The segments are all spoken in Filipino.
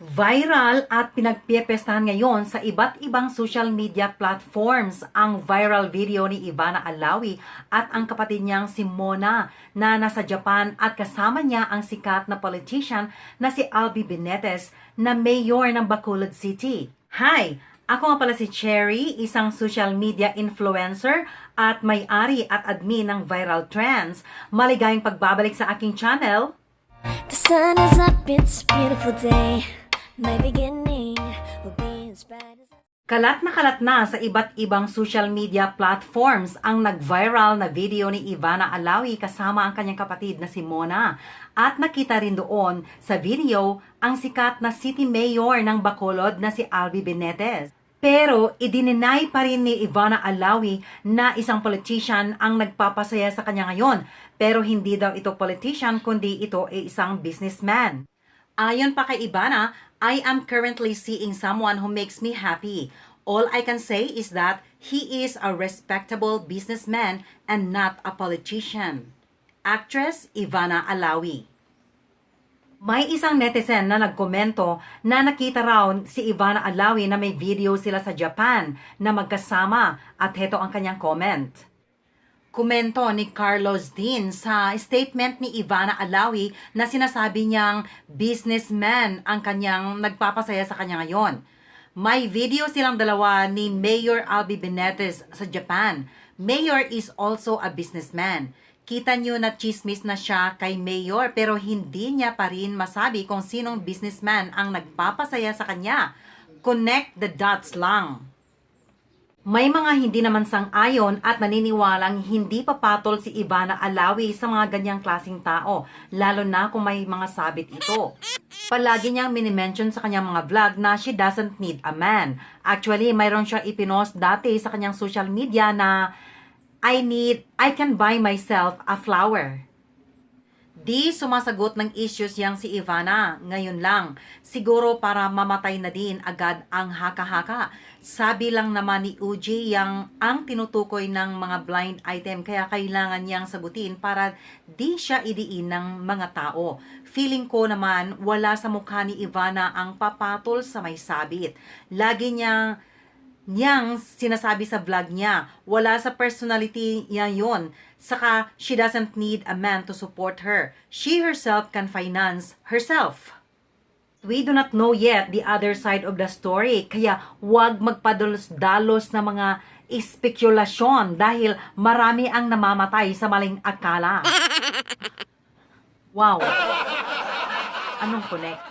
Viral at pinagpiyepestahan ngayon sa iba't ibang social media platforms ang viral video ni Ivana Alawi at ang kapatid niyang si Mona na nasa Japan at kasama niya ang sikat na politician na si Albi Benetes na mayor ng Bacolod City. Hi! Ako nga pala si Cherry, isang social media influencer at may-ari at admin ng Viral Trends. Maligayang pagbabalik sa aking channel, The sun is up, it's a beautiful day. My beginning will be as bright as Kalat na kalat na sa iba't ibang social media platforms ang nag-viral na video ni Ivana Alawi kasama ang kanyang kapatid na si Mona. At nakita rin doon sa video ang sikat na city mayor ng Bacolod na si Albi Benetes. Pero idininay pa rin ni Ivana Alawi na isang politician ang nagpapasaya sa kanya ngayon. Pero hindi daw ito politician kundi ito ay isang businessman. Ayon pa kay Ivana, I am currently seeing someone who makes me happy. All I can say is that he is a respectable businessman and not a politician. Actress Ivana Alawi may isang netizen na nagkomento na nakita raw si Ivana Alawi na may video sila sa Japan na magkasama at heto ang kanyang comment. Komento ni Carlos Dean sa statement ni Ivana Alawi na sinasabi niyang businessman ang kanyang nagpapasaya sa kanya ngayon. May video silang dalawa ni Mayor Albi Benetes sa Japan. Mayor is also a businessman. Kita niyo na chismis na siya kay Mayor pero hindi niya pa rin masabi kung sinong businessman ang nagpapasaya sa kanya. Connect the dots lang. May mga hindi naman sang-ayon at naniniwalang hindi papatol si Ivana Alawi sa mga ganyang klasing tao, lalo na kung may mga sabit ito. Palagi niyang minimension sa kanyang mga vlog na she doesn't need a man. Actually, mayroon siya ipinost dati sa kanyang social media na I need, I can buy myself a flower. Di sumasagot ng issues yang si Ivana ngayon lang. Siguro para mamatay na din agad ang haka-haka. Sabi lang naman ni Uji yang ang tinutukoy ng mga blind item kaya kailangan niyang sagutin para di siya idiin ng mga tao. Feeling ko naman wala sa mukha ni Ivana ang papatol sa may sabit. Lagi niyang niyang sinasabi sa vlog niya. Wala sa personality niya yon. Saka, she doesn't need a man to support her. She herself can finance herself. We do not know yet the other side of the story, kaya huwag magpadalos-dalos na mga espekulasyon dahil marami ang namamatay sa maling akala. Wow! Anong connect?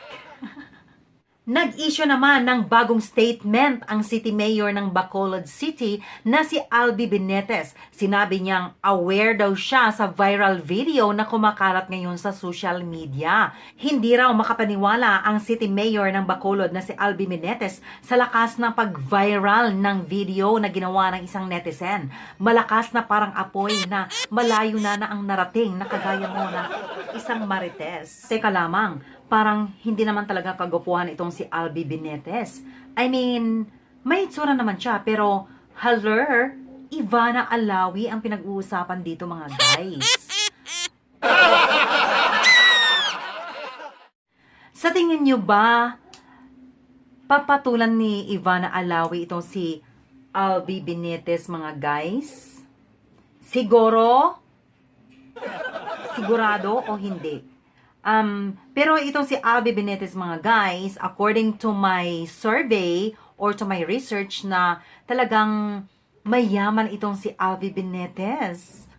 Nag-issue naman ng bagong statement ang City Mayor ng Bacolod City na si Albi Benetes. Sinabi niyang aware daw siya sa viral video na kumakalat ngayon sa social media. Hindi raw makapaniwala ang City Mayor ng Bacolod na si Albi Benetes sa lakas ng pag-viral ng video na ginawa ng isang netizen. Malakas na parang apoy na malayo na na ang narating na kagaya mo na isang marites. Teka lamang, parang hindi naman talaga kagupuhan itong si Albi Benetes. I mean, may itsura naman siya, pero hello, Ivana Alawi ang pinag-uusapan dito mga guys. Sa tingin nyo ba, papatulan ni Ivana Alawi itong si Albi Benetes mga guys? Siguro? Sigurado o hindi? Um, pero itong si Albi Benetes mga guys, according to my survey or to my research na talagang mayaman itong si Albi Benetes.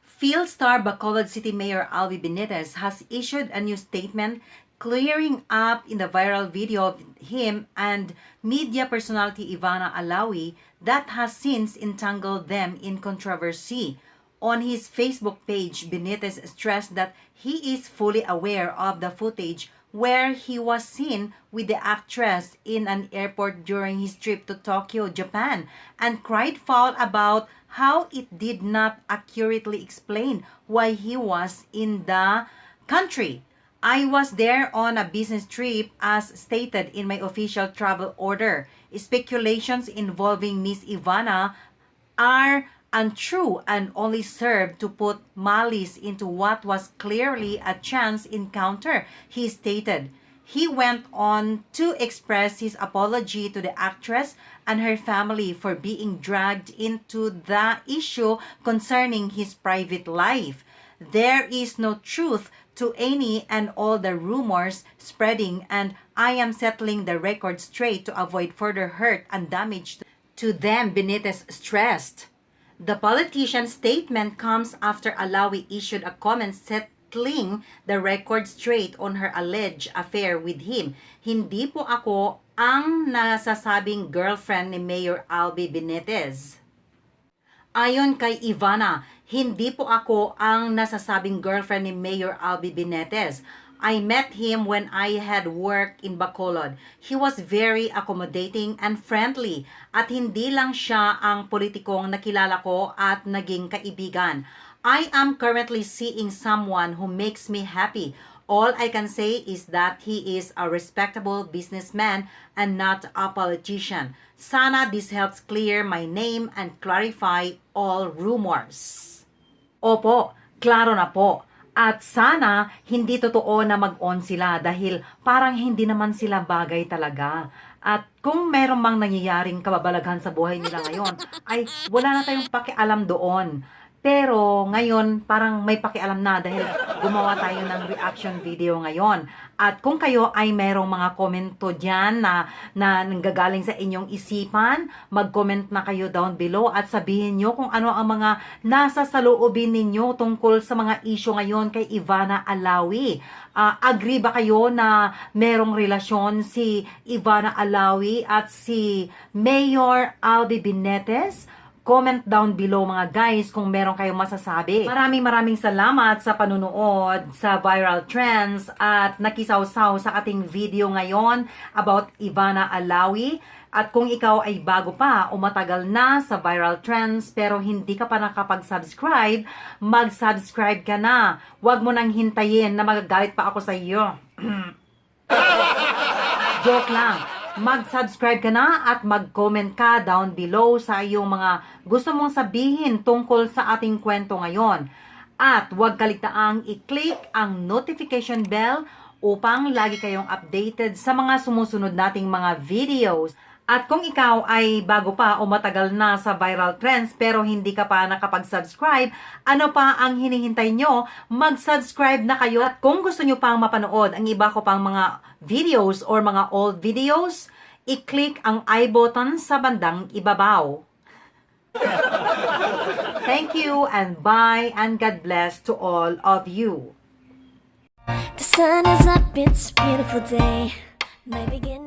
Philstar Bacolod City Mayor Albi Benitez has issued a new statement clearing up in the viral video of him and media personality Ivana Alawi that has since entangled them in controversy. On his Facebook page, Benitez stressed that he is fully aware of the footage where he was seen with the actress in an airport during his trip to Tokyo, Japan, and cried foul about how it did not accurately explain why he was in the country. I was there on a business trip as stated in my official travel order. Speculations involving Miss Ivana are untrue and only served to put malice into what was clearly a chance encounter, he stated. he went on to express his apology to the actress and her family for being dragged into the issue concerning his private life. There is no truth to any and all the rumors spreading, and I am settling the record straight to avoid further hurt and damage to them, Benitez stressed. The politician's statement comes after Alawi issued a comment settling the record straight on her alleged affair with him. Hindi po ako ang nasasabing girlfriend ni Mayor Albi Benitez. Ayon kay Ivana, hindi po ako ang nasasabing girlfriend ni Mayor Albi Benitez. I met him when I had worked in Bacolod. He was very accommodating and friendly at hindi lang siya ang politikong nakilala ko at naging kaibigan. I am currently seeing someone who makes me happy. All I can say is that he is a respectable businessman and not a politician. Sana this helps clear my name and clarify all rumors. Opo, klaro na po. At sana hindi totoo na mag-on sila dahil parang hindi naman sila bagay talaga. At kung meron mang nangyayaring kababalaghan sa buhay nila ngayon, ay wala na tayong pakialam doon. Pero ngayon, parang may pakialam na dahil gumawa tayo ng reaction video ngayon. At kung kayo ay merong mga komento dyan na, na nanggagaling sa inyong isipan, mag-comment na kayo down below at sabihin nyo kung ano ang mga nasa saloobin ninyo tungkol sa mga issue ngayon kay Ivana Alawi. Ah, agree ba kayo na merong relasyon si Ivana Alawi at si Mayor Albi Binetez? Comment down below mga guys kung meron kayong masasabi. Maraming maraming salamat sa panunood sa Viral Trends at nakisawsaw sa ating video ngayon about Ivana Alawi. At kung ikaw ay bago pa o matagal na sa Viral Trends pero hindi ka pa nakapag-subscribe, mag-subscribe ka na. Huwag mo nang hintayin na magagalit pa ako sa iyo. Joke lang. Mag-subscribe ka na at mag-comment ka down below sa iyong mga gusto mong sabihin tungkol sa ating kwento ngayon. At huwag kaligtaang i-click ang notification bell upang lagi kayong updated sa mga sumusunod nating mga videos. At kung ikaw ay bago pa o matagal na sa viral trends pero hindi ka pa nakapag-subscribe, ano pa ang hinihintay nyo? Mag-subscribe na kayo. At kung gusto nyo pang mapanood ang iba ko pang mga videos or mga old videos, i-click ang i button sa bandang ibabaw. Thank you and bye and God bless to all of you. The sun is up, it's a beautiful day. My beginning.